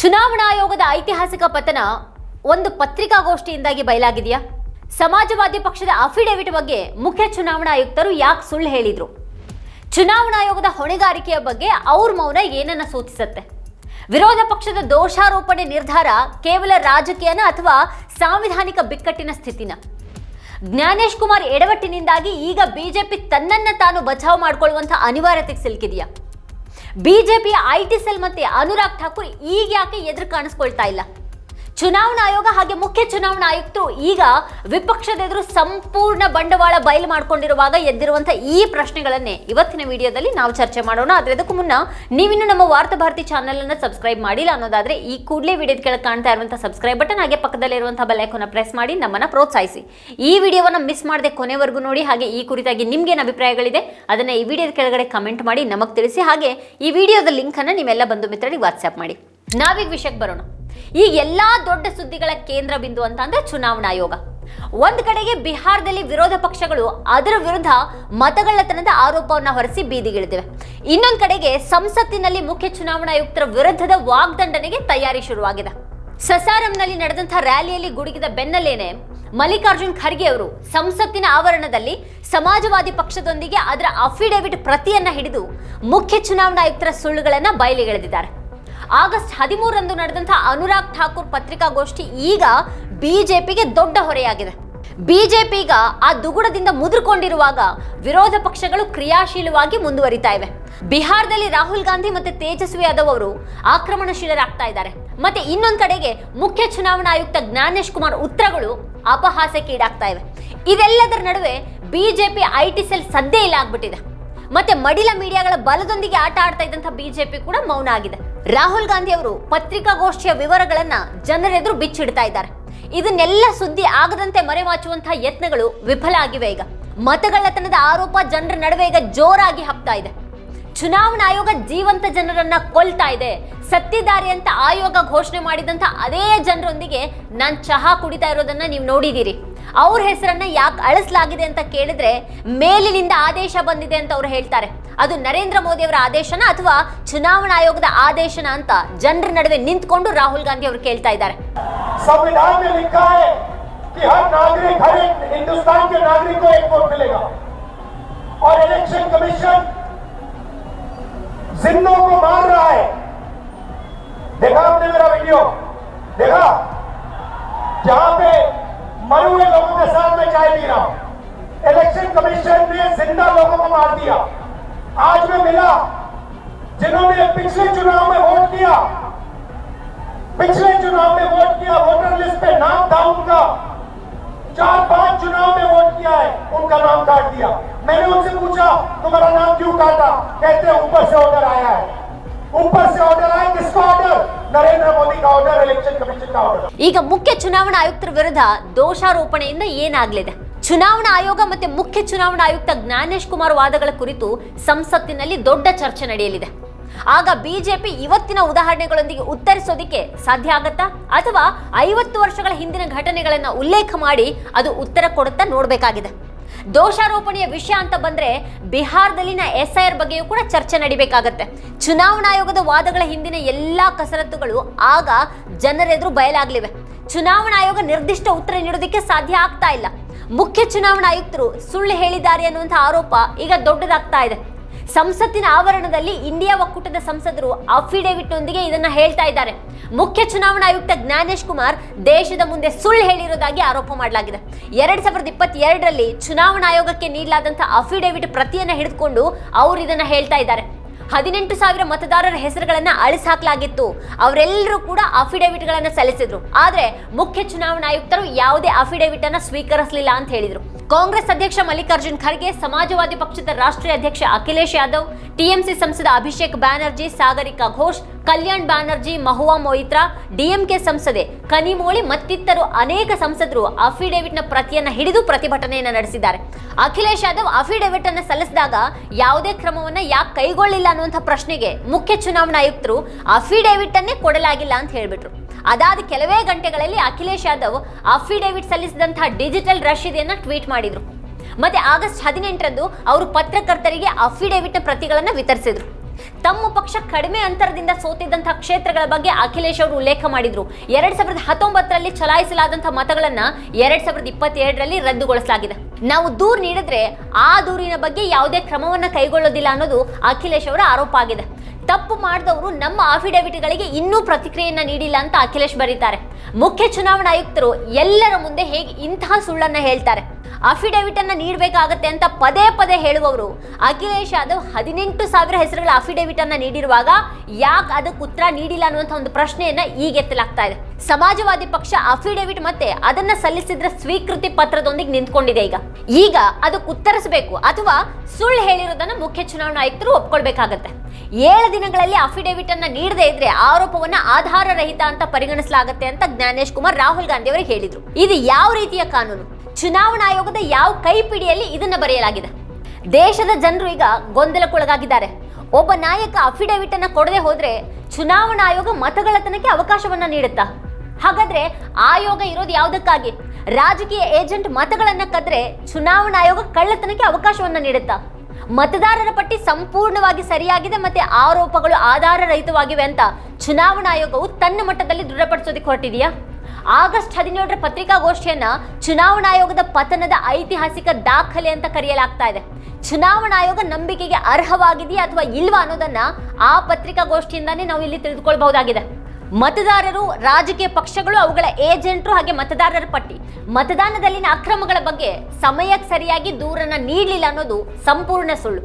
ಚುನಾವಣಾ ಆಯೋಗದ ಐತಿಹಾಸಿಕ ಪತನ ಒಂದು ಪತ್ರಿಕಾಗೋಷ್ಠಿಯಿಂದಾಗಿ ಬಯಲಾಗಿದೆಯಾ? ಸಮಾಜವಾದಿ ಪಕ್ಷದ ಅಫಿಡೇವಿಟ್ ಬಗ್ಗೆ ಮುಖ್ಯ ಚುನಾವಣಾ ಆಯುಕ್ತರು ಯಾಕೆ ಸುಳ್ಳು ಹೇಳಿದ್ರು? ಚುನಾವಣಾ ಆಯೋಗದ ಹೊಣೆಗಾರಿಕೆಯ ಬಗ್ಗೆ ಅವ್ರ ಮೌನ ಏನನ್ನ ಸೂಚಿಸುತ್ತೆ? ವಿರೋಧ ಪಕ್ಷದ ದೋಷಾರೋಪಣೆ ನಿರ್ಧಾರ ಕೇವಲ ರಾಜಕೀಯನ ಅಥವಾ ಸಾಂವಿಧಾನಿಕ ಬಿಕ್ಕಟ್ಟಿನ ಸ್ಥಿತಿನ? ಜ್ಞಾನೇಶ್ ಕುಮಾರ್ ಎಡವಟ್ಟಿನಿಂದಾಗಿ ಈಗ ಬಿಜೆಪಿ ತನ್ನನ್ನ ತಾನು ಬಚಾವ್ ಮಾಡಿಕೊಳ್ಳುವಂತಹ ಅನಿವಾರ್ಯತೆಗೆ ಸಿಲುಕಿದೆಯಾ? ಬಿಜೆಪಿಯ ಐ ಟಿ ಸೆಲ್ ಮತ್ತೆ ಅನುರಾಗ್ ಠಾಕೂರ್ ಈಗ ಯಾಕೆ ಎದುರು ಕಾಣಿಸ್ಕೊಳ್ತಾ ಇಲ್ಲ? ಚುನಾವಣಾ ಆಯೋಗ ಹಾಗೆ ಮುಖ್ಯ ಚುನಾವಣಾ ಆಯುಕ್ತರು ಈಗ ವಿಪಕ್ಷದ ಎದುರು ಸಂಪೂರ್ಣ ಬಂಡವಾಳ ಬಯಲು ಮಾಡ್ಕೊಂಡಿರುವಾಗ ಎದ್ದಿರುವಂತಹ ಈ ಪ್ರಶ್ನೆಗಳನ್ನೇ ಇವತ್ತಿನ ವಿಡಿಯೋದಲ್ಲಿ ನಾವು ಚರ್ಚೆ ಮಾಡೋಣ. ಆದ್ರೆ ಅದಕ್ಕೂ ಮುನ್ನ ನೀವಿನ್ನು ನಮ್ಮ ವಾರ್ತಾ ಭಾರತಿ ಚಾನೆಲ್ ಅನ್ನ ಸಬ್ಸ್ಕ್ರೈಬ್ ಮಾಡಿಲ್ಲ ಅನ್ನೋದಾದ್ರೆ ಈ ಕೂಡಲೇ ವಿಡಿಯೋದ ಕೆಳಗೆ ಕಾಣ್ತಾ ಇರುವಂತಹ ಸಬ್ಸ್ಕ್ರೈಬ್ ಬಟನ್, ಹಾಗೆ ಪಕ್ಕದಲ್ಲಿರುವಂತಹ ಬೆಲ್ ಐಕಾನ್ ಪ್ರೆಸ್ ಮಾಡಿ ನಮ್ಮನ್ನ ಪ್ರೋತ್ಸಾಹಿಸಿ. ಈ ವಿಡಿಯೋವನ್ನ ಮಿಸ್ ಮಾಡದೆ ಕೊನೆವರೆಗೂ ನೋಡಿ, ಹಾಗೆ ಈ ಕುರಿತಾಗಿ ನಿಮ್ಗೇನು ಅಭಿಪ್ರಾಯಗಳಿದೆ ಅದನ್ನ ಈ ವಿಡಿಯೋದ ಕೆಳಗಡೆ ಕಮೆಂಟ್ ಮಾಡಿ ನಮಗೆ ತಿಳಿಸಿ, ಹಾಗೆ ಈ ವಿಡಿಯೋದ ಲಿಂಕ್ ಅನ್ನ ನಿಮ್ಮೆಲ್ಲ ಬಂಧು ಮಿತ್ರರಿಗೆ ವಾಟ್ಸ್ಆಪ್ ಮಾಡಿ. ನಾವೀಗ ವಿಷಯಕ್ಕೆ ಬರೋಣ. ಈ ಎಲ್ಲಾ ದೊಡ್ಡ ಸುದ್ದಿಗಳ ಕೇಂದ್ರ ಬಿಂದು ಅಂತ ಅಂದ್ರೆ ಚುನಾವಣಾ ಆಯೋಗ. ಒಂದ್ ಕಡೆಗೆ ಬಿಹಾರದಲ್ಲಿ ವಿರೋಧ ಪಕ್ಷಗಳು ಅದರ ವಿರುದ್ಧ ಮತಗಳ್ಳತನದ ಆರೋಪವನ್ನ ಹೊರಿಸಿ ಬೀದಿಗಿಳಿದಿವೆ. ಇನ್ನೊಂದ್ ಕಡೆಗೆ ಸಂಸತ್ತಿನಲ್ಲಿ ಮುಖ್ಯ ಚುನಾವಣಾ ಆಯುಕ್ತರ ವಿರುದ್ಧದ ವಾಗ್ದಂಡನೆಗೆ ತಯಾರಿ ಶುರುವಾಗಿದೆ. ಸಸಾರಂನಲ್ಲಿ ನಡೆದಂತಹ ರ್ಯಾಲಿಯಲ್ಲಿ ಗುಡುಗಿದ ಬೆನ್ನಲ್ಲೇನೆ ಮಲ್ಲಿಕಾರ್ಜುನ್ ಖರ್ಗೆ ಅವರು ಸಂಸತ್ತಿನ ಆವರಣದಲ್ಲಿ ಸಮಾಜವಾದಿ ಪಕ್ಷದೊಂದಿಗೆ ಅದರ ಅಫಿಡೇವಿಟ್ ಪ್ರತಿಯನ್ನ ಹಿಡಿದು ಮುಖ್ಯ ಚುನಾವಣಾ ಆಯುಕ್ತರ ಸುಳ್ಳುಗಳನ್ನ ಬಯಲಿಗೆಳೆದಿದ್ದಾರೆ. ಆಗಸ್ಟ್ ಹದಿಮೂರರಂದು ನಡೆದಂತಹ ಅನುರಾಗ್ ಠಾಕೂರ್ ಪತ್ರಿಕಾಗೋಷ್ಠಿ ಈಗ ಬಿಜೆಪಿಗೆ ದೊಡ್ಡ ಹೊರೆಯಾಗಿದೆ. ಬಿಜೆಪಿಗ ಆ ದುಗುಡದಿಂದ ಮುದುರ್ಕೊಂಡಿರುವಾಗ ವಿರೋಧ ಪಕ್ಷಗಳು ಕ್ರಿಯಾಶೀಲವಾಗಿ ಮುಂದುವರಿತಾ ಇವೆ. ಬಿಹಾರದಲ್ಲಿ ರಾಹುಲ್ ಗಾಂಧಿ ಮತ್ತೆ ತೇಜಸ್ವಿ ಯಾದವ್ ಅವರು ಆಕ್ರಮಣಶೀಲರಾಗ್ತಾ ಇದ್ದಾರೆ. ಮತ್ತೆ ಇನ್ನೊಂದ್ ಕಡೆಗೆ ಮುಖ್ಯ ಚುನಾವಣಾ ಆಯುಕ್ತ ಜ್ಞಾನೇಶ್ ಕುಮಾರ್ ಉತ್ತರಗಳು ಅಪಹಾಸ್ಯಕ್ಕೆ ಈಡಾಗ್ತಾ ಇವೆ. ಇದೆಲ್ಲದರ ನಡುವೆ ಬಿಜೆಪಿ ಐ ಟಿ ಸೆಲ್ ಸದ್ದೇ ಇಲ್ಲ ಆಗ್ಬಿಟ್ಟಿದೆ. ಮತ್ತೆ ಮಡಿಲ ಮೀಡಿಯಾಗಳ ಬಲದೊಂದಿಗೆ ಆಟ ಆಡ್ತಾ ಇದ್ದಂಥ ಬಿಜೆಪಿ ಕೂಡ ಮೌನ ಆಗಿದೆ. ರಾಹುಲ್ ಗಾಂಧಿ ಅವರು ಪತ್ರಿಕಾಗೋಷ್ಠಿಯ ವಿವರಗಳನ್ನ ಜನರೆದುರು ಬಿಚ್ಚಿಡ್ತಾ ಇದ್ದಾರೆ. ಇದನ್ನೆಲ್ಲ ಸುದ್ದಿ ಆಗದಂತೆ ಮರೆಮಾಚುವಂತಹ ಯತ್ನಗಳು ವಿಫಲ ಆಗಿವೆ ಈಗ. ಮತಗಳ್ಳತನದ ಆರೋಪ ಜನರ ನಡುವೆ ಈಗ ಜೋರಾಗಿ ಹಬ್ತಾ ಇದೆ. ಚುನಾವಣಾ ಆಯೋಗ ಜೀವಂತ ಜನರನ್ನ ಕೊಲ್ತಾ ಇದೆ. ಸತ್ತಿದ್ದಾರೆ ಅಂತ ಆಯೋಗ ಘೋಷಣೆ ಮಾಡಿದಂತ ಅದೇ ಜನರೊಂದಿಗೆ ನಾನು ಚಹಾ ಕುಡಿತಾ ಇರೋದನ್ನ ನೀವು ನೋಡಿದೀರಿ. ಅವ್ರ ಹೆಸರನ್ನ ಯಾಕೆ ಅಳಿಸಲಾಗಿದೆ ಅಂತ ಕೇಳಿದ್ರೆ ಮೇಲಿನಿಂದ ಆದೇಶ ಬಂದಿದೆ ಅಂತ ಅವ್ರು ಹೇಳ್ತಾರೆ ಅದು ನರೇಂದ್ರ ಮೋದಿ ಅವರ ಆದೇಶನ ಅಥವಾ ಚುನಾವಣಾ ಆಯೋಗದ ಆದೇಶನ ಅಂತ ಜನರ ನಡುವೆ ನಿಂತ್ಕೊಂಡು ರಾಹುಲ್ ಗಾಂಧಿ ಅವರು ಕೇಳ್ತಾ ಇದ್ದಾರೆ संविधान में लिखा है कि हर नागरिक हर एक हिंदुस्तान के नागरिक को एक वोट मिलेगा और इलेक्शन कमीशन जिंदों को मार रहा है देखा आपने मेरा वीडियो देखा जहां पे मरे हुए लोगों के साथ मैं चाय पी रहा हूँ। इलेक्शन कमीशन ने ज़िंदा लोगों को मार दिया। आज में मिला, जिन्होंने पिछले चुनाव में वोट किया। पिछले चुनाव में वोट किया, वोटर लिस्ट पे नाम था उनका। चार पाँच चुनाव में वोट किया है, उनका नाम काट दिया। मैंने उनसे पूछा, तुम्हारा नाम क्यों काटा? कहते ऊपर से ऑर्डर आया है। ऊपर से ऑर्डर आया किसका ऑर्डर नरेंद्र मोदी का ऑर्डर इलेक्शन कमीशन का ऑर्डर ಈಗ ಮುಖ್ಯ ಚುನಾವಣಾ ಆಯುಕ್ತರ ವಿರುದ್ಧ ದೋಷಾರೋಪಣೆಯಿಂದ ಏನಾಗ್ಲಿದೆ ಚುನಾವಣಾ ಆಯೋಗ ಮತ್ತೆ ಮುಖ್ಯ ಚುನಾವಣಾ ಆಯುಕ್ತ ಜ್ಞಾನೇಶ್ ಕುಮಾರ್ ವಾದಗಳ ಕುರಿತು ಸಂಸತ್ತಿನಲ್ಲಿ ದೊಡ್ಡ ಚರ್ಚೆ ನಡೆಯಲಿದೆ ಆಗ ಬಿಜೆಪಿ ಇವತ್ತಿನ ಉದಾಹರಣೆಗಳೊಂದಿಗೆ ಉತ್ತರಿಸೋದಿಕ್ಕೆ ಸಾಧ್ಯ ಆಗತ್ತಾ ಅಥವಾ ಐವತ್ತು ವರ್ಷಗಳ ಹಿಂದಿನ ಘಟನೆಗಳನ್ನ ಉಲ್ಲೇಖ ಮಾಡಿ ಅದು ಉತ್ತರ ಕೊಡುತ್ತಾ ನೋಡ್ಬೇಕಾಗಿದೆ ದೋಷಾರೋಪಣೆಯ ವಿಷಯ ಅಂತ ಬಂದ್ರೆ ಬಿಹಾರದಲ್ಲಿನ ಎಸ್ಐಆರ್ ಬಗ್ಗೆಯೂ ಕೂಡ ಚರ್ಚೆ ನಡಿಬೇಕಾಗತ್ತೆ. ಚುನಾವಣಾ ಆಯೋಗದ ವಾದಗಳ ಹಿಂದಿನ ಎಲ್ಲಾ ಕಸರತ್ತುಗಳು ಆಗ ಜನರೆದುರು ಬಯಲಾಗಲಿವೆ. ಚುನಾವಣಾ ಆಯೋಗ ನಿರ್ದಿಷ್ಟ ಉತ್ತರ ನೀಡೋದಕ್ಕೆ ಸಾಧ್ಯ ಆಗ್ತಾ ಇಲ್ಲ. ಮುಖ್ಯ ಚುನಾವಣಾ ಆಯುಕ್ತರು ಸುಳ್ಳು ಹೇಳಿದ್ದಾರೆ ಅನ್ನುವಂಥ ಆರೋಪ ಈಗ ದೊಡ್ಡದಾಗ್ತಾ ಇದೆ. ಸಂಸತ್ತಿನ ಆವರಣದಲ್ಲಿ ಇಂಡಿಯಾ ಒಕ್ಕೂಟದ ಸಂಸದರು ಅಫಿಡೇವಿಟ್ನೊಂದಿಗೆ ಇದನ್ನ ಹೇಳ್ತಾ ಇದ್ದಾರೆ. ಮುಖ್ಯ ಚುನಾವಣಾ ಆಯುಕ್ತ ಜ್ಞಾನೇಶ್ ಕುಮಾರ್ ದೇಶದ ಮುಂದೆ ಸುಳ್ಳು ಹೇಳಿರುವುದಾಗಿ ಆರೋಪ ಮಾಡಲಾಗಿದೆ. ಎರಡ್ ಸಾವಿರದ ಇಪ್ಪತ್ತೆರಡರಲ್ಲಿ ಚುನಾವಣಾ ಆಯೋಗಕ್ಕೆ ನೀಡಲಾದಂತಹ ಅಫಿಡೇವಿಟ್ ಪ್ರತಿಯನ್ನ ಹಿಡಿದುಕೊಂಡು ಅವರು ಇದನ್ನ ಹೇಳ್ತಾ ಇದ್ದಾರೆ. ಹದಿನೆಂಟು ಸಾವಿರ ಮತದಾರರ ಹೆಸರುಗಳನ್ನ ಅಳಿಸಾಕಲಾಗಿತ್ತು. ಅವರೆಲ್ಲರೂ ಕೂಡ ಅಫಿಡೇವಿಟ್ ಗಳನ್ನ ಸಲ್ಲಿಸಿದ್ರು. ಆದ್ರೆ ಮುಖ್ಯ ಚುನಾವಣಾ ಆಯುಕ್ತರು ಯಾವುದೇ ಅಫಿಡೇವಿಟ್ ಅನ್ನ ಸ್ವೀಕರಿಸಲಿಲ್ಲ ಅಂತ ಹೇಳಿದ್ರು. ಕಾಂಗ್ರೆಸ್ ಅಧ್ಯಕ್ಷ ಮಲ್ಲಿಕಾರ್ಜುನ್ ಖರ್ಗೆ, ಸಮಾಜವಾದಿ ಪಕ್ಷದ ರಾಷ್ಟ್ರೀಯ ಅಧ್ಯಕ್ಷ ಅಖಿಲೇಶ್ ಯಾದವ್, ಟಿಎಂಸಿ ಸಂಸದ ಅಭಿಷೇಕ್ ಬ್ಯಾನರ್ಜಿ, ಸಾಗರಿಕಾ ಘೋಷ್ ಕಲ್ಯಾಣ್ ಬ್ಯಾನರ್ಜಿ, ಮಹುವಾ ಮೊಯಿತ್ರಾ, ಡಿಎಂಕೆ ಸಂಸದೆ ಕನಿಮೋಳಿ ಮತ್ತಿತರರು ಅನೇಕ ಸಂಸದರು ಅಫಿಡೇವಿಟ್ನ ಪ್ರತಿಯನ್ನ ಹಿಡಿದು ಪ್ರತಿಭಟನೆಯನ್ನ ನಡೆಸಿದ್ದಾರೆ. ಅಖಿಲೇಶ್ ಯಾದವ್ ಅಫಿಡೇವಿಟ್ ಅನ್ನು ಸಲ್ಲಿಸಿದಾಗ ಯಾವುದೇ ಕ್ರಮವನ್ನ ಯಾಕೆ ಕೈಗೊಳ್ಳಿಲ್ಲ ಅನ್ನುವಂಥ ಪ್ರಶ್ನೆಗೆ ಮುಖ್ಯ ಚುನಾವಣಾ ಆಯುಕ್ತರು ಅಫಿಡೇವಿಟ್ ಅನ್ನೇ ಕೊಡಲಾಗಿಲ್ಲ ಅಂತ ಹೇಳಿಬಿಟ್ರು. ಅದಾದ ಕೆಲವೇ ಗಂಟೆಗಳಲ್ಲಿ ಅಖಿಲೇಶ್ ಯಾದವ್ ಅಫಿಡೇವಿಟ್ ಸಲ್ಲಿಸಿದಂತಹ ಡಿಜಿಟಲ್ ರಶೀದಿಯನ್ನ ಟ್ವೀಟ್ ಮಾಡಿದ್ರು. ಮತ್ತೆ ಆಗಸ್ಟ್ ಹದಿನೆಂಟರಂದು ಅವರು ಪತ್ರಕರ್ತರಿಗೆ ಅಫಿಡೇವಿಟ್ ಪ್ರತಿಗಳನ್ನ ವಿತರಿಸಿದ್ರು. ತಮ್ಮ ಪಕ್ಷ ಕಡಿಮೆ ಅಂತರದಿಂದ ಸೋತಿದ್ದಂತಹ ಕ್ಷೇತ್ರಗಳ ಬಗ್ಗೆ ಅಖಿಲೇಶ್ ಅವರು ಉಲ್ಲೇಖ ಮಾಡಿದ್ರು. ಎರಡ್ ಸಾವಿರದ ಹತ್ತೊಂಬತ್ತರಲ್ಲಿ ಚಲಾಯಿಸಲಾದಂತಹ ಮತಗಳನ್ನ ಎರಡ್ ಸಾವಿರದ ಇಪ್ಪತ್ತೆರಡರಲ್ಲಿ ರದ್ದುಗೊಳಿಸಲಾಗಿದೆ. ನಾವು ದೂರು ನೀಡಿದ್ರೆ ಆ ದೂರಿನ ಬಗ್ಗೆ ಯಾವುದೇ ಕ್ರಮವನ್ನ ಕೈಗೊಳ್ಳೋದಿಲ್ಲ ಅನ್ನೋದು ಅಖಿಲೇಶ್ ಅವರ ಆರೋಪ ಆಗಿದೆ. ತಪ್ಪು ಮಾಡಿದವರು ನಮ್ಮ ಅಫಿಡವಿಟ್ಗಳಿಗೆ ಇನ್ನೂ ಪ್ರತಿಕ್ರಿಯೆಯನ್ನ ನೀಡಿಲ್ಲ ಅಂತ ಅಖಿಲೇಶ್ ಬರೀತಾರೆ. ಮುಖ್ಯ ಚುನಾವಣಾ ಆಯುಕ್ತರು ಎಲ್ಲರ ಮುಂದೆ ಹೇಗೆ ಇಂತಹ ಸುಳ್ಳನ್ನ ಹೇಳ್ತಾರೆ? ಅಫಿಡವಿಟ್ ಅನ್ನ ನೀಡಬೇಕಾಗತ್ತೆ ಅಂತ ಪದೇ ಪದೇ ಹೇಳುವವರು ಅಖಿಲೇಶ್ ಯಾದವ್ ಹದಿನೆಂಟು ಸಾವಿರ ಹೆಸರುಗಳ ಅಫಿಡವಿಟ್ ಅನ್ನ ನೀಡಿರುವಾಗ ಯಾಕೆ ಅದಕ್ಕೆ ಉತ್ತರ ನೀಡಿಲ್ಲ ಅನ್ನುವಂಥ ಒಂದು ಪ್ರಶ್ನೆಯನ್ನ ಈಗ ಎತ್ತಲಾಗ್ತಾ ಇದೆ. ಸಮಾಜವಾದಿ ಪಕ್ಷ ಅಫಿಡವಿಟ್ ಮತ್ತೆ ಅದನ್ನ ಸಲ್ಲಿಸಿದ್ರ ಸ್ವೀಕೃತಿ ಪತ್ರದೊಂದಿಗೆ ನಿಂತ್ಕೊಂಡಿದೆ ಈಗ. ಈಗ ಅದಕ್ಕೆ ಉತ್ತರಿಸಬೇಕು ಅಥವಾ ಸುಳ್ಳು ಹೇಳಿರೋದನ್ನ ಮುಖ್ಯ ಚುನಾವಣಾ ಆಯುಕ್ತರು ಒಪ್ಕೊಳ್ಬೇಕಾಗತ್ತೆ. ಏಳು ದಿನಗಳಲ್ಲಿ ಅಫಿಡೇವಿಟ್ ಅನ್ನ ನೀಡದೇ ಇದ್ರೆ ಆರೋಪವನ್ನ ಆಧಾರ ರಹಿತ ಅಂತ ಪರಿಗಣಿಸಲಾಗುತ್ತೆ ಅಂತ ಜ್ಞಾನೇಶ್ ಕುಮಾರ್ ರಾಹುಲ್ ಗಾಂಧಿ ಅವರು ಹೇಳಿದ್ರು. ಇದು ಯಾವ ರೀತಿಯ ಕಾನೂನು? ಚುನಾವಣಾ ಆಯೋಗದ ಯಾವ ಕೈಪಿಡಿಯಲ್ಲಿ ಇದನ್ನ ಬರೆಯಲಾಗಿದೆ? ದೇಶದ ಜನರು ಈಗ ಗೊಂದಲಕ್ಕೊಳಗಾಗಿದ್ದಾರೆ. ಒಬ್ಬ ನಾಯಕ ಅಫಿಡೇವಿಟ್ ಅನ್ನ ಕೊಡದೆ ಹೋದ್ರೆ ಚುನಾವಣಾ ಆಯೋಗ ಮತಗಳತನಕ್ಕೆ ಅವಕಾಶವನ್ನ ನೀಡುತ್ತಾ? ಹಾಗಾದ್ರೆ ಆಯೋಗ ಇರೋದು ಯಾವುದಕ್ಕಾಗಿ? ರಾಜಕೀಯ ಏಜೆಂಟ್ ಮತಗಳನ್ನ ಕದ್ರೆ ಚುನಾವಣಾ ಆಯೋಗ ಕಳ್ಳತನಕ್ಕೆ ಅವಕಾಶವನ್ನ ನೀಡುತ್ತಾ? ಮತದಾರರ ಪಟ್ಟಿ ಸಂಪೂರ್ಣವಾಗಿ ಸರಿಯಾಗಿದೆ ಮತ್ತೆ ಆರೋಪಗಳು ಆಧಾರ ರಹಿತವಾಗಿವೆ ಅಂತ ಚುನಾವಣಾ ಆಯೋಗವು ತನ್ನ ಮಟ್ಟದಲ್ಲಿ ದೃಢಪಡಿಸೋದಕ್ಕೆ ಹೊರಟಿದೆಯಾ? ಆಗಸ್ಟ್ ಹದಿನೇಳರ ಪತ್ರಿಕಾಗೋಷ್ಠಿಯನ್ನ ಚುನಾವಣಾ ಆಯೋಗದ ಪತನದ ಐತಿಹಾಸಿಕ ದಾಖಲೆ ಅಂತ ಕರೆಯಲಾಗ್ತಾ ಇದೆ. ಚುನಾವಣಾ ಆಯೋಗ ನಂಬಿಕೆಗೆ ಅರ್ಹವಾಗಿದೆಯಾ ಅಥವಾ ಇಲ್ವಾ ಅನ್ನೋದನ್ನ ಆ ಪತ್ರಿಕಾಗೋಷ್ಠಿಯಿಂದಾನೇ ನಾವು ಇಲ್ಲಿ ತಿಳಿದುಕೊಳ್ಬಹುದಾಗಿದೆ. ಮತದಾರರು, ರಾಜಕೀಯ ಪಕ್ಷಗಳು, ಅವುಗಳ ಏಜೆಂಟರು ಹಾಗೆ ಮತದಾರರ ಪಟ್ಟಿ. ಮತದಾನದಲ್ಲಿನ ಅಕ್ರಮಗಳ ಬಗ್ಗೆ ಸಮಯಕ್ಕೆ ಸರಿಯಾಗಿ ದೂರನ್ನ ನೀಡಲಿಲ್ಲ ಅನ್ನೋದು ಸಂಪೂರ್ಣ ಸುಳ್ಳು.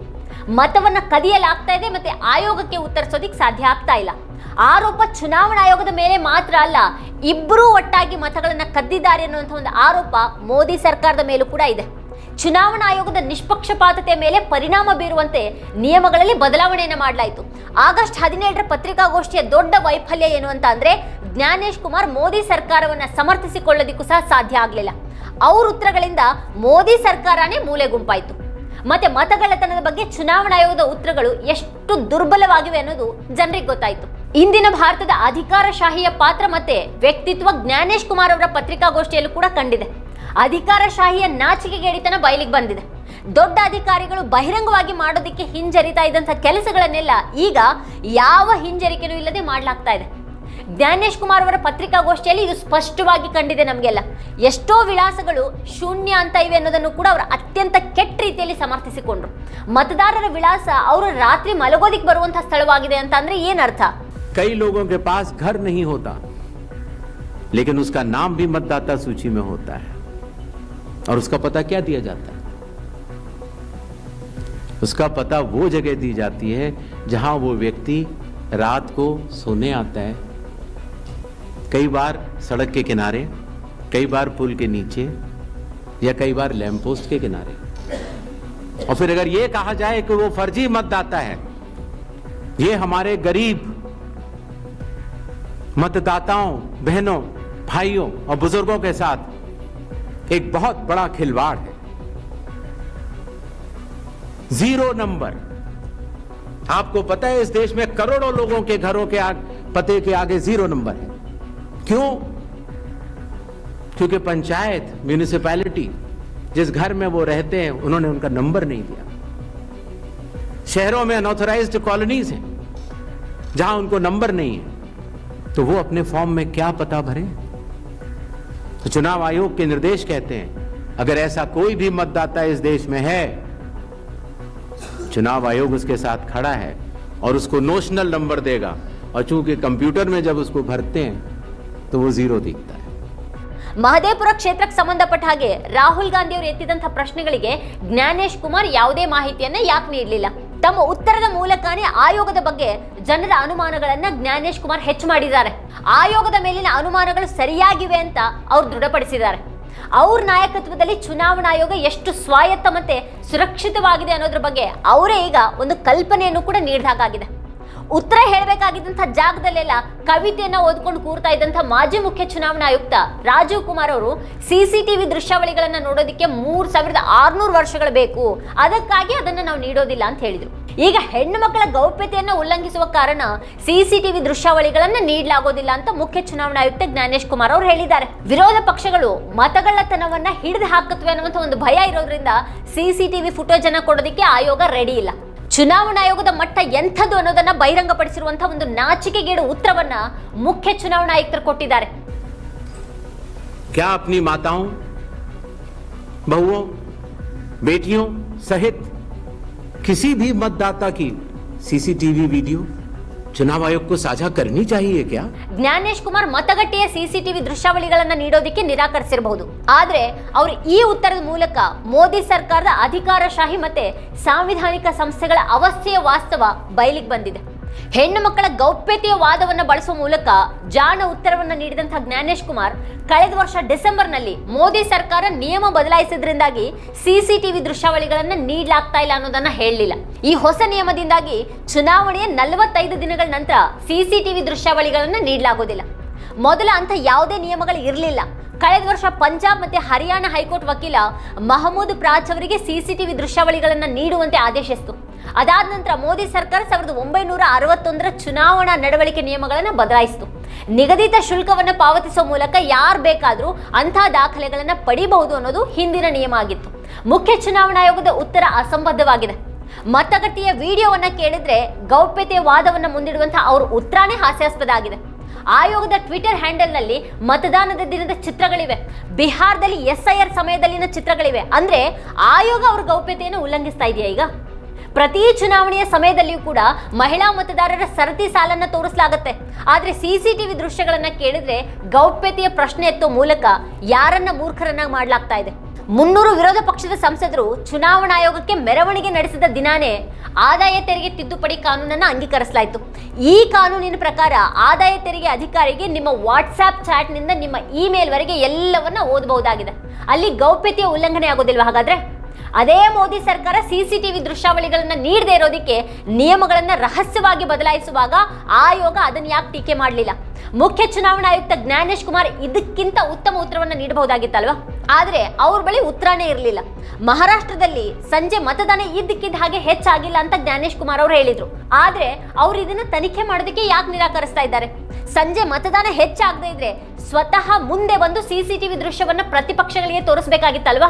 ಮತವನ್ನ ಕದಿಯಲಾಗ್ತಾ ಇದೆ ಮತ್ತೆ ಆಯೋಗಕ್ಕೆ ಉತ್ತರಿಸೋದಿಕ್ಕೆ ಸಾಧ್ಯ ಆಗ್ತಾ ಇಲ್ಲ. ಆರೋಪ ಚುನಾವಣಾ ಆಯೋಗದ ಮೇಲೆ ಮಾತ್ರ ಅಲ್ಲ ಇಬ್ಬರೂ ಒಟ್ಟಾಗಿ ಮತಗಳನ್ನ ಕದ್ದಿದ್ದಾರೆ ಅನ್ನುವಂಥ ಒಂದು ಆರೋಪ ಮೋದಿ ಸರ್ಕಾರದ ಮೇಲೂ ಕೂಡ ಇದೆ. ಚುನಾವಣಾ ಆಯೋಗದ ನಿಷ್ಪಕ್ಷಪಾತತೆ ಮೇಲೆ ಪರಿಣಾಮ ಬೀರುವಂತೆ ನಿಯಮಗಳಲ್ಲಿ ಬದಲಾವಣೆಯನ್ನು ಮಾಡಲಾಯಿತು. ಆಗಸ್ಟ್ ಹದಿನೇಳರ ಪತ್ರಿಕಾಗೋಷ್ಠಿಯ ದೊಡ್ಡ ವೈಫಲ್ಯ ಏನು ಅಂತ ಅಂದ್ರೆ ಜ್ಞಾನೇಶ್ ಕುಮಾರ್ ಮೋದಿ ಸರ್ಕಾರವನ್ನ ಸಮರ್ಥಿಸಿಕೊಳ್ಳೋದಿಕ್ಕೂ ಸಹ ಸಾಧ್ಯ ಆಗಲಿಲ್ಲ. ಅವ್ರ ಉತ್ತರಗಳಿಂದ ಮೋದಿ ಸರ್ಕಾರನೇ ಮೂಲೆ ಗುಂಪಾಯಿತು. ಮತ್ತೆ ಮತಗಳತನದ ಬಗ್ಗೆ ಚುನಾವಣಾ ಆಯೋಗದ ಉತ್ತರಗಳು ಎಷ್ಟು ದುರ್ಬಲವಾಗಿವೆ ಅನ್ನೋದು ಜನರಿಗೆ ಗೊತ್ತಾಯಿತು. ಇಂದಿನ ಭಾರತದ ಅಧಿಕಾರಶಾಹಿಯ ಪಾತ್ರ ಮತ್ತೆ ವ್ಯಕ್ತಿತ್ವ ಜ್ಞಾನೇಶ್ ಕುಮಾರ್ ಅವರ ಪತ್ರಿಕಾಗೋಷ್ಠಿಯಲ್ಲೂ ಕೂಡ ಕಂಡಿದೆ. ಅಧಿಕಾರಶಾಹಿಯ ನಾಚಿಕೆಗೇಡಿತನ ಬಯಲಿಗೆ ಬಂದಿದೆ. ದೊಡ್ಡ ಅಧಿಕಾರಿಗಳು ಬಹಿರಂಗವಾಗಿ ಮಾಡೋದಕ್ಕೆ ಹಿಂಜರಿತಾ ಇದ್ದಂಥ ಕೆಲಸಗಳನ್ನೆಲ್ಲ ಈಗ ಯಾವ ಹಿಂಜರಿಕೆನೂ ಇಲ್ಲದೆ ಮಾಡಲಾಗ್ತಾ ಇದೆ. ಜ್ಞಾನೇಶ್ ಕುಮಾರ್ ಅವರ ಪತ್ರಿಕಾಗೋಷ್ಠಿಯಲ್ಲಿ ಇದು ಸ್ಪಷ್ಟವಾಗಿ ಕಂಡಿದೆ ನಮಗೆಲ್ಲ. ಎಷ್ಟೋ ವಿಳಾಸಗಳು ಶೂನ್ಯ ಅಂತ ಇವೆ ಅನ್ನೋದನ್ನು ಕೂಡ ಅವರು ಅತ್ಯಂತ ಕೆಟ್ಟ ರೀತಿಯಲ್ಲಿ ಸಮರ್ಥಿಸಿಕೊಂಡ್ರು. ಮತದಾರರ ವಿಳಾಸ ಅವರು ರಾತ್ರಿ ಮಲಗೋದಿಕ್ಕೆ ಬರುವಂತಹ ಸ್ಥಳವಾಗಿದೆ ಅಂತ ಅಂದ್ರೆ ಏನರ್ಥ ಕೈ ಲೋಗೋಕೆ ಪಾಸ್ ಘರ್ ನಹಿ ಹೋತಾ. ಲೇಕಿನ್ ಉಸ್ಕಾ ನಾಮ್ ಭಿ ಮತದಾತಾ ಸೂಚಿ ಮೇ ಹೋತಾ ಹೈ. और उसका पता क्या दिया जाता है? उसका पता वो जगह दी जाती है जहाँ वो व्यक्ति रात को सोने आता है। कई बार सड़क के किनारे, कई बार पुल के नीचे, या कई बार लैंप पोस्ट के किनारे। और फिर अगर ये कहा जाए कि वो फर्जी मतदाता है, ये हमारे गरीब मतदाताओं, बहनों, भाइयों और बुज़ुर्गों के साथ एक बहुत बड़ा खिलवाड़ है। ज़ीरो नंबर आपको पता है इस देश में करोड़ों लोगों के घरों के आग, पते के आगे ज़ीरो नंबर है। क्यों? क्योंकि पंचायत म्यूनिसिपैलिटी जिस घर में वो रहते हैं उन्होंने उनका नंबर नहीं दिया। शहरों में अनऑथराइज्ड कॉलोनीज हैं जहाँ उनको नंबर नहीं है। तो वो अपने फॉर्म में क्या पता भरे? तो चुनाव आयोग के निर्देश कहते हैं अगर ऐसा कोई भी मतदाता इस देश में है चुनाव आयोग उसके साथ खड़ा है और उसको नोशनल नंबर देगा और चूंकि कंप्यूटर में जब उसको भरते हैं तो वो जीरो दिखता है ಮಹದೇಪುರ ಕ್ಷೇತ್ರಕ್ಕೆ ಸಂಬಂಧಪಟ್ಟ ಹಾಗೆ ರಾಹುಲ್ ಗಾಂಧಿ ಅವರು ಎತ್ತಿದಂತಹ ಪ್ರಶ್ನೆಗಳಿಗೆ ಜ್ಞಾನೇಶ್ ಕುಮಾರ್ ಯಾವುದೇ ಮಾಹಿತಿಯನ್ನ ಯಾಕೆ ನೀಡಲಿಲ್ಲ ತಮ್ಮ ಉತ್ತರದ ಮೂಲಕನೇ ಆಯೋಗದ ಬಗ್ಗೆ ಜನರ ಅನುಮಾನಗಳನ್ನ ಜ್ಞಾನೇಶ್ ಕುಮಾರ್ ಹೆಚ್ಚು ಮಾಡಿದ್ದಾರೆ. ಆಯೋಗದ ಮೇಲಿನ ಅನುಮಾನಗಳು ಸರಿಯಾಗಿವೆ ಅಂತ ಅವ್ರು ದೃಢಪಡಿಸಿದ್ದಾರೆ. ಅವ್ರ ನಾಯಕತ್ವದಲ್ಲಿ ಚುನಾವಣಾ ಆಯೋಗ ಎಷ್ಟು ಸ್ವಾಯತ್ತ ಮತ್ತೆ ಸುರಕ್ಷಿತವಾಗಿದೆ ಅನ್ನೋದ್ರ ಬಗ್ಗೆ ಅವರೇ ಈಗ ಒಂದು ಕಲ್ಪನೆಯನ್ನು ಕೂಡ ನೀಡಿದಾಗಿದೆ ಉತ್ತರ ಹೇಳಬೇಕಾಗಿದ್ದಂಥ ಜಾಗದಲ್ಲೆಲ್ಲ ಕವಿತೆಯನ್ನ ಓದ್ಕೊಂಡು ಕೂರ್ತಾ ಇದ್ದಂಥ ಮಾಜಿ ಮುಖ್ಯ ಚುನಾವಣಾ ಆಯುಕ್ತ ರಾಜೀವ್ ಕುಮಾರ್ ಅವರು ಸಿಸಿಟಿವಿ ದೃಶ್ಯಾವಳಿಗಳನ್ನ ನೋಡೋದಕ್ಕೆ ಮೂರ್ ಸಾವಿರದ ಆರ್ನೂರು ವರ್ಷಗಳು ಬೇಕು. ಅದಕ್ಕಾಗಿ ಅದನ್ನ ನಾವು ನೀಡೋದಿಲ್ಲ ಅಂತ ಹೇಳಿದ್ರು. ಈಗ ಹೆಣ್ಣು ಮಕ್ಕಳ ಗೌಪ್ಯತೆಯನ್ನು ಉಲ್ಲಂಘಿಸುವ ಕಾರಣ ಸಿಸಿಟಿವಿ ದೃಶ್ಯಾವಳಿಗಳನ್ನ ನೀಡಲಾಗೋದಿಲ್ಲ ಅಂತ ಮುಖ್ಯ ಚುನಾವಣಾ ಆಯುಕ್ತ ಜ್ಞಾನೇಶ್ ಕುಮಾರ್ ಅವರು ಹೇಳಿದ್ದಾರೆ. ವಿರೋಧ ಪಕ್ಷಗಳು ಮತಗಳ್ಳತನವನ್ನ ಹಿಡಿದು ಹಾಕತ್ವೆ ಅನ್ನುವಂಥ ಒಂದು ಭಯ ಇರೋದ್ರಿಂದ ಸಿಸಿಟಿವಿ ಫುಟೇಜ್ ಅನ್ನ ಕೊಡೋದಕ್ಕೆ ಆಯೋಗ ರೆಡಿ ಇಲ್ಲ. ಚುನಾವಣಾ ಆಯೋಗದ ಮಟ್ಟ ಎಂಥದ್ದು ಅನ್ನೋದನ್ನ ಬಹಿರಂಗಪಡಿಸಿರುವಂತಹ ಒಂದು ನಾಚಿಕೆಗೇಡು ಉತ್ತರವನ್ನ ಮುಖ್ಯ ಚುನಾವಣಾ ಆಯುಕ್ತರು ಕೊಟ್ಟಿದ್ದಾರೆ क्या अपनी माताओं बहुओं बेटियों सहित किसी भी मतदाता की सीसीटीवी वीडियो चुनाव आयोग को साझा करनी चाहिए क्या ಜ್ಞಾನೇಶ್ ಕುಮಾರ್ ಮತಗಟ್ಟೆಯ ಸಿಸಿಟಿವಿ ದೃಶ್ಯಾವಳಿಗಳನ್ನ ನೀಡೋದಕ್ಕೆ ನಿರಾಕರಿಸಿರಬಹುದು ಆದ್ರೆ ಅವರು ಈ ಉತ್ತರದ ಮೂಲಕ ಮೋದಿ ಸರ್ಕಾರದ ಅಧಿಕಾರಶಾಹಿ ಮತ್ತೆ ಸಾಂವಿಧಾನಿಕ ಸಂಸ್ಥೆಗಳ ಅವಸ್ಥೆಯ ವಾಸ್ತವ ಬಯಲಿಗೆ ಬಂದಿದೆ ಹೆಣ್ಣು ಮಕ್ಕಳ ಗೌಪ್ಯತೆಯ ವಾದವನ್ನ ಬಳಸುವ ಮೂಲಕ ಜಾಣ ಉತ್ತರವನ್ನ ನೀಡಿದಂತಹ ಜ್ಞಾನೇಶ್ ಕುಮಾರ್ ಕಳೆದ ವರ್ಷ ಡಿಸೆಂಬರ್ನಲ್ಲಿ ಮೋದಿ ಸರ್ಕಾರ ನಿಯಮ ಬದಲಾಯಿಸಿದ್ರಿಂದಾಗಿ ಸಿಸಿಟಿವಿ ದೃಶ್ಯಾವಳಿಗಳನ್ನ ನೀಡಲಾಗ್ತಾ ಇಲ್ಲ ಅನ್ನೋದನ್ನ ಹೇಳಲಿಲ್ಲ. ಈ ಹೊಸ ನಿಯಮದಿಂದಾಗಿ ಚುನಾವಣೆಯ ನಲವತ್ತೈದು ದಿನಗಳ ನಂತರ ಸಿಸಿಟಿವಿ ದೃಶ್ಯಾವಳಿಗಳನ್ನ ನೀಡಲಾಗೋದಿಲ್ಲ. ಮೊದಲ ಅಂತ ಯಾವುದೇ ನಿಯಮಗಳು ಇರಲಿಲ್ಲ. ಕಳೆದ ವರ್ಷ ಪಂಜಾಬ್ ಮತ್ತೆ ಹರಿಯಾಣ ಹೈಕೋರ್ಟ್ ವಕೀಲ ಮಹಮೂದ್ ಪ್ರಾಚ್ ಅವರಿಗೆ ಸಿಸಿಟಿವಿ ದೃಶ್ಯಾವಳಿಗಳನ್ನ ನೀಡುವಂತೆ ಆದೇಶಿಸಿತು. ಅದಾದ ನಂತರ ಮೋದಿ ಸರ್ಕಾರ ಸಾವಿರದ ಒಂಬೈನೂರ ಅರವತ್ತೊಂದರ ಚುನಾವಣಾ ನಡವಳಿಕೆ ನಿಯಮಗಳನ್ನು ಬದಲಾಯಿಸಿತು. ನಿಗದಿತ ಶುಲ್ಕವನ್ನು ಪಾವತಿಸುವ ಮೂಲಕ ಯಾರು ಬೇಕಾದರೂ ಅಂಥ ದಾಖಲೆಗಳನ್ನು ಪಡಿಬಹುದು ಅನ್ನೋದು ಹಿಂದಿನ ನಿಯಮ ಆಗಿತ್ತು. ಮುಖ್ಯ ಚುನಾವಣಾ ಆಯೋಗದ ಉತ್ತರ ಅಸಂಬದ್ಧವಾಗಿದೆ. ಮತಗಟ್ಟೆಯ ವಿಡಿಯೋವನ್ನು ಕೇಳಿದ್ರೆ ಗೌಪ್ಯತೆಯ ವಾದವನ್ನು ಮುಂದಿಡುವಂತಹ ಅವ್ರ ಉತ್ತರನೇ ಹಾಸ್ಯಾಸ್ಪದ ಆಗಿದೆ. ಆಯೋಗದ ಟ್ವಿಟರ್ ಹ್ಯಾಂಡಲ್ನಲ್ಲಿ ಮತದಾನದ ದಿನದ ಚಿತ್ರಗಳಿವೆ. ಬಿಹಾರದಲ್ಲಿ ಎಸ್ ಐ ಆರ್ ಸಮಯದಲ್ಲಿನ ಚಿತ್ರಗಳಿವೆ. ಅಂದ್ರೆ ಆಯೋಗ ಅವ್ರ ಗೌಪ್ಯತೆಯನ್ನು ಉಲ್ಲಂಘಿಸ್ತಾ ಇದೆಯಾ ಈಗ? ಪ್ರತಿ ಚುನಾವಣೆಯ ಸಮಯದಲ್ಲಿಯೂ ಕೂಡ ಮಹಿಳಾ ಮತದಾರರ ಸರತಿ ಸಾಲನ್ನ ತೋರಿಸಲಾಗುತ್ತೆ. ಆದ್ರೆ ಸಿಸಿಟಿವಿ ದೃಶ್ಯಗಳನ್ನ ಕೇಳಿದ್ರೆ ಗೌಪ್ಯತೆಯ ಪ್ರಶ್ನೆ ಎತ್ತೋ ಮೂಲಕ ಯಾರನ್ನ ಮೂರ್ಖರನ್ನಾಗಿ ಮಾಡಲಾಗ್ತಾ ಇದೆ. ಮುನ್ನೂರು ವಿರೋಧ ಪಕ್ಷದ ಸಂಸದರು ಚುನಾವಣಾ ಆಯೋಗಕ್ಕೆ ಮೆರವಣಿಗೆ ನಡೆಸಿದ ದಿನಾನೇ ಆದಾಯ ತೆರಿಗೆ ತಿದ್ದುಪಡಿ ಕಾನೂನನ್ನು ಅಂಗೀಕರಿಸಲಾಯಿತು. ಈ ಕಾನೂನಿನ ಪ್ರಕಾರ ಆದಾಯ ತೆರಿಗೆ ಅಧಿಕಾರಿಗೆ ನಿಮ್ಮ ವಾಟ್ಸ್ಆಪ್ ಚಾಟ್ನಿಂದ ನಿಮ್ಮ ಇಮೇಲ್ವರೆಗೆ ಎಲ್ಲವನ್ನ ಓದಬಹುದಾಗಿದೆ. ಅಲ್ಲಿ ಗೌಪ್ಯತೆಯ ಉಲ್ಲಂಘನೆ ಆಗೋದಿಲ್ವಾ ಹಾಗಾದ್ರೆ? ಅದೇ ಮೋದಿ ಸರ್ಕಾರ ಸಿಸಿಟಿವಿ ದೃಶ್ಯಾವಳಿಗಳನ್ನ ನೀಡದೇ ಇರೋದಕ್ಕೆ ನಿಯಮಗಳನ್ನ ರಹಸ್ಯವಾಗಿ ಬದಲಾಯಿಸುವಾಗ ಆಯೋಗ ಅದನ್ನ ಯಾಕೆ ಟೀಕೆ ಮಾಡಲಿಲ್ಲ? ಮುಖ್ಯ ಚುನಾವಣಾ ಆಯುಕ್ತ ಜ್ಞಾನೇಶ್ ಕುಮಾರ್ ಇದಕ್ಕಿಂತ ಉತ್ತಮ ಉತ್ತರವನ್ನ ನೀಡಬಹುದಾಗಿತ್ತಲ್ವಾ? ಆದ್ರೆ ಅವ್ರ ಬಳಿ ಉತ್ತರನೇ ಇರಲಿಲ್ಲ. ಮಹಾರಾಷ್ಟ್ರದಲ್ಲಿ ಸಂಜೆ ಮತದಾನ ಇದ್ದಕ್ಕಿದ್ದ ಹಾಗೆ ಹೆಚ್ಚಾಗಿಲ್ಲ ಅಂತ ಜ್ಞಾನೇಶ್ ಕುಮಾರ್ ಅವರು ಹೇಳಿದ್ರು. ಆದ್ರೆ ಅವ್ರು ಇದನ್ನ ತನಿಖೆ ಮಾಡೋದಕ್ಕೆ ಯಾಕೆ ನಿರಾಕರಿಸ್ತಾ ಇದ್ದಾರೆ? ಸಂಜೆ ಮತದಾನ ಹೆಚ್ಚಾಗದೇ ಇದ್ರೆ ಸ್ವತಃ ಮುಂದೆ ಬಂದು ಸಿಸಿಟಿವಿ ದೃಶ್ಯವನ್ನ ಪ್ರತಿಪಕ್ಷಗಳಿಗೆ ತೋರಿಸಬೇಕಾಗಿತ್ತಲ್ವಾ?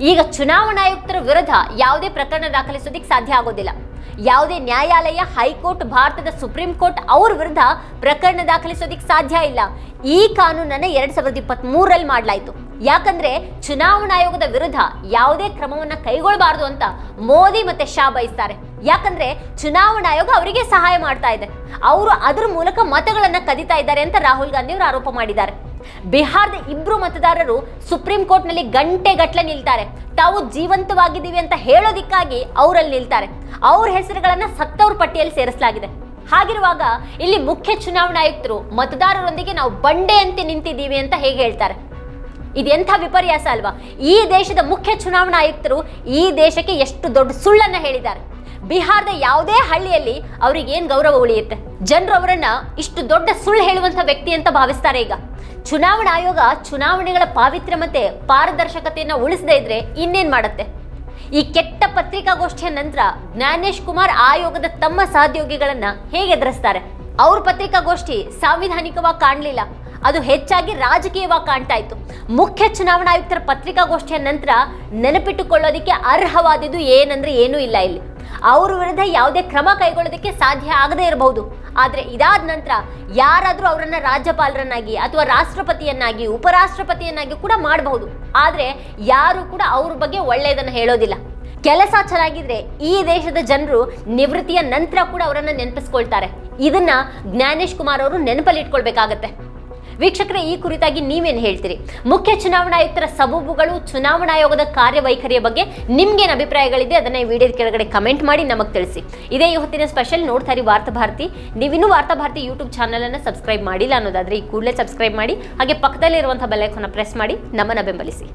ಈಗ ಚುನಾವಣಾ ಆಯುಕ್ತರ ವಿರುದ್ಧ ಯಾವುದೇ ಪ್ರಕರಣ ದಾಖಲಿಸೋದಕ್ಕೆ ಸಾಧ್ಯ ಆಗೋದಿಲ್ಲ. ಯಾವುದೇ ನ್ಯಾಯಾಲಯ, ಹೈಕೋರ್ಟ್, ಭಾರತದ ಸುಪ್ರೀಂ ಕೋರ್ಟ್ ಅವ್ರ ವಿರುದ್ಧ ಪ್ರಕರಣ ದಾಖಲಿಸೋದಕ್ಕೆ ಸಾಧ್ಯ ಇಲ್ಲ. ಈ ಕಾನೂನನ್ನ ಎರಡ್ ಸಾವಿರದ ಇಪ್ಪತ್ತ್ ಮೂರರಲ್ಲಿ ಮಾಡಲಾಯಿತು. ಯಾಕಂದ್ರೆ ಚುನಾವಣಾ ಆಯೋಗದ ವಿರುದ್ಧ ಯಾವುದೇ ಕ್ರಮವನ್ನ ಕೈಗೊಳ್ಳಬಾರದು ಅಂತ ಮೋದಿ ಮತ್ತೆ ಶಾ ಬಯಸ್ತಾರೆ. ಯಾಕಂದ್ರೆ ಚುನಾವಣಾ ಆಯೋಗ ಅವರಿಗೆ ಸಹಾಯ ಮಾಡ್ತಾ ಇದೆ. ಅವರು ಅದ್ರ ಮೂಲಕ ಮತಗಳನ್ನ ಕದಿತಾ ಇದ್ದಾರೆ ಅಂತ ರಾಹುಲ್ ಗಾಂಧಿ ಅವರು ಆರೋಪ ಮಾಡಿದ್ದಾರೆ. ಬಿಹಾರದ ಇಬ್ರು ಮತದಾರರು ಸುಪ್ರೀಂ ಕೋರ್ಟ್ನಲ್ಲಿ ಗಂಟೆ ಗಟ್ಟಲೆ ನಿಲ್ತಾರೆ. ತಾವು ಜೀವಂತವಾಗಿದ್ದೀವಿ ಅಂತ ಹೇಳೋದಿಕ್ಕಾಗಿ ಅವರಲ್ಲಿ ನಿಲ್ತಾರೆ. ಅವ್ರ ಹೆಸರುಗಳನ್ನ ಸತ್ತವ್ರ ಪಟ್ಟಿಯಲ್ಲಿ ಸೇರಿಸಲಾಗಿದೆ. ಹಾಗಿರುವಾಗ ಇಲ್ಲಿ ಮುಖ್ಯ ಚುನಾವಣಾ ಆಯುಕ್ತರು ಮತದಾರರೊಂದಿಗೆ ನಾವು ಬಂಡೆಯಂತೆ ನಿಂತಿದ್ದೀವಿ ಅಂತ ಹೇಗೆ ಹೇಳ್ತಾರೆ? ಇದೆಂಥ ವಿಪರ್ಯಾಸ ಅಲ್ವಾ? ಈ ದೇಶದ ಮುಖ್ಯ ಚುನಾವಣಾ ಆಯುಕ್ತರು ಈ ದೇಶಕ್ಕೆ ಎಷ್ಟು ದೊಡ್ಡ ಸುಳ್ಳನ್ನ ಹೇಳಿದ್ದಾರೆ. ಬಿಹಾರದ ಯಾವುದೇ ಹಳ್ಳಿಯಲ್ಲಿ ಅವ್ರಿಗೆ ಏನ್ ಗೌರವ ಉಳಿಯುತ್ತೆ? ಜನರು ಅವರನ್ನ ಇಷ್ಟು ದೊಡ್ಡ ಸುಳ್ಳು ಹೇಳುವಂತ ವ್ಯಕ್ತಿ ಅಂತ ಭಾವಿಸ್ತಾರೆ ಈಗ. ಚುನಾವಣಾ ಆಯೋಗ ಚುನಾವಣೆಗಳ ಪಾವಿತ್ರ್ಯ ಮತ್ತೆ ಪಾರದರ್ಶಕತೆಯನ್ನು ಉಳಿಸದೇ ಇದ್ರೆ ಇನ್ನೇನ್ ಮಾಡುತ್ತೆ? ಈ ಕೆಟ್ಟ ಪತ್ರಿಕಾಗೋಷ್ಠಿಯ ನಂತರ ಜ್ಞಾನೇಶ್ ಕುಮಾರ್ ಆಯೋಗದ ತಮ್ಮ ಸಹೋದ್ಯೋಗಿಗಳನ್ನ ಹೇಗೆ ಎದುರಿಸ್ತಾರೆ? ಅವ್ರ ಪತ್ರಿಕಾಗೋಷ್ಠಿ ಸಾಂವಿಧಾನಿಕವಾಗಿ ಕಾಣಲಿಲ್ಲ. ಅದು ಹೆಚ್ಚಾಗಿ ರಾಜಕೀಯವಾಗಿ ಕಾಣ್ತಾ ಇತ್ತು. ಮುಖ್ಯ ಚುನಾವಣಾ ಆಯುಕ್ತರ ಪತ್ರಿಕಾಗೋಷ್ಠಿಯ ನಂತರ ನೆನಪಿಟ್ಟುಕೊಳ್ಳೋದಕ್ಕೆ ಅರ್ಹವಾದಿದ್ದು ಏನಂದ್ರೆ ಏನೂ ಇಲ್ಲ ಇಲ್ಲಿ. ಅವ್ರ ವಿರುದ್ಧ ಯಾವುದೇ ಕ್ರಮ ಕೈಗೊಳ್ಳೋದಕ್ಕೆ ಸಾಧ್ಯ ಆಗದೇ ಇರಬಹುದು. ಆದ್ರೆ ಇದಾದ ನಂತರ ಯಾರಾದರೂ ಅವರನ್ನು ರಾಜ್ಯಪಾಲರನ್ನಾಗಿ ಅಥವಾ ರಾಷ್ಟ್ರಪತಿಯನ್ನಾಗಿ, ಉಪರಾಷ್ಟ್ರಪತಿಯನ್ನಾಗಿ ಕೂಡ ಮಾಡಬಹುದು. ಆದರೆ ಯಾರು ಕೂಡ ಅವ್ರ ಬಗ್ಗೆ ಒಳ್ಳೆಯದನ್ನು ಹೇಳೋದಿಲ್ಲ. ಕೆಲಸ ಚೆನ್ನಾಗಿದ್ರೆ ಈ ದೇಶದ ಜನರು ನಿವೃತ್ತಿಯ ನಂತರ ಕೂಡ ಅವರನ್ನು ನೆನಪಿಸ್ಕೊಳ್ತಾರೆ. ಇದನ್ನ ಜ್ಞಾನೇಶ್ ಕುಮಾರ್ ಅವರು ನೆನಪಲ್ಲಿ ಇಟ್ಕೊಳ್ಬೇಕಾಗತ್ತೆ. ವೀಕ್ಷಕರೇ, ಈ ಕುರಿತಾಗಿ ನೀವೇನು ಹೇಳ್ತೀರಿ? ಮುಖ್ಯ ಚುನಾವಣಾ ಆಯುಕ್ತರ ಸಬೂಬುಗಳು ಚುನಾವಣಾ ಆಯೋಗದ ಕಾರ್ಯವೈಖರಿಯ ಬಗ್ಗೆ ನಿಮ್ಗೇನು ಅಭಿಪ್ರಾಯಗಳಿದೆ? ಅದನ್ನ ಈ ವಿಡಿಯೋದ ಕೆಳಗಡೆ ಕಮೆಂಟ್ ಮಾಡಿ ನಮಗೆ ತಿಳಿಸಿ. ಇದೇ ಇವತ್ತಿನ ಸ್ಪೆಷಲ್ ನೋಡ್ತಾ ಇರಿ ವಾರ್ತಾ ಭಾರತಿ. ನೀವಿನ್ನೂ ವಾರ್ತಾ ಭಾರತಿ ಯೂಟ್ಯೂಬ್ ಚಾನಲ್ ಅನ್ನು ಸಬ್ಸ್ಕ್ರೈಬ್ ಮಾಡಿಲ್ಲ ಅನ್ನೋದಾದ್ರೆ ಈ ಕೂಡಲೇ ಸಬ್ಸ್ಕ್ರೈಬ್ ಮಾಡಿ, ಹಾಗೆ ಪಕ್ಕದಲ್ಲಿರುವಂಥ ಬೆಲ್ಲೈಕನ್ನ ಪ್ರೆಸ್ ಮಾಡಿ, ನಮ್ಮನ್ನು ಬೆಂಬಲಿಸಿ.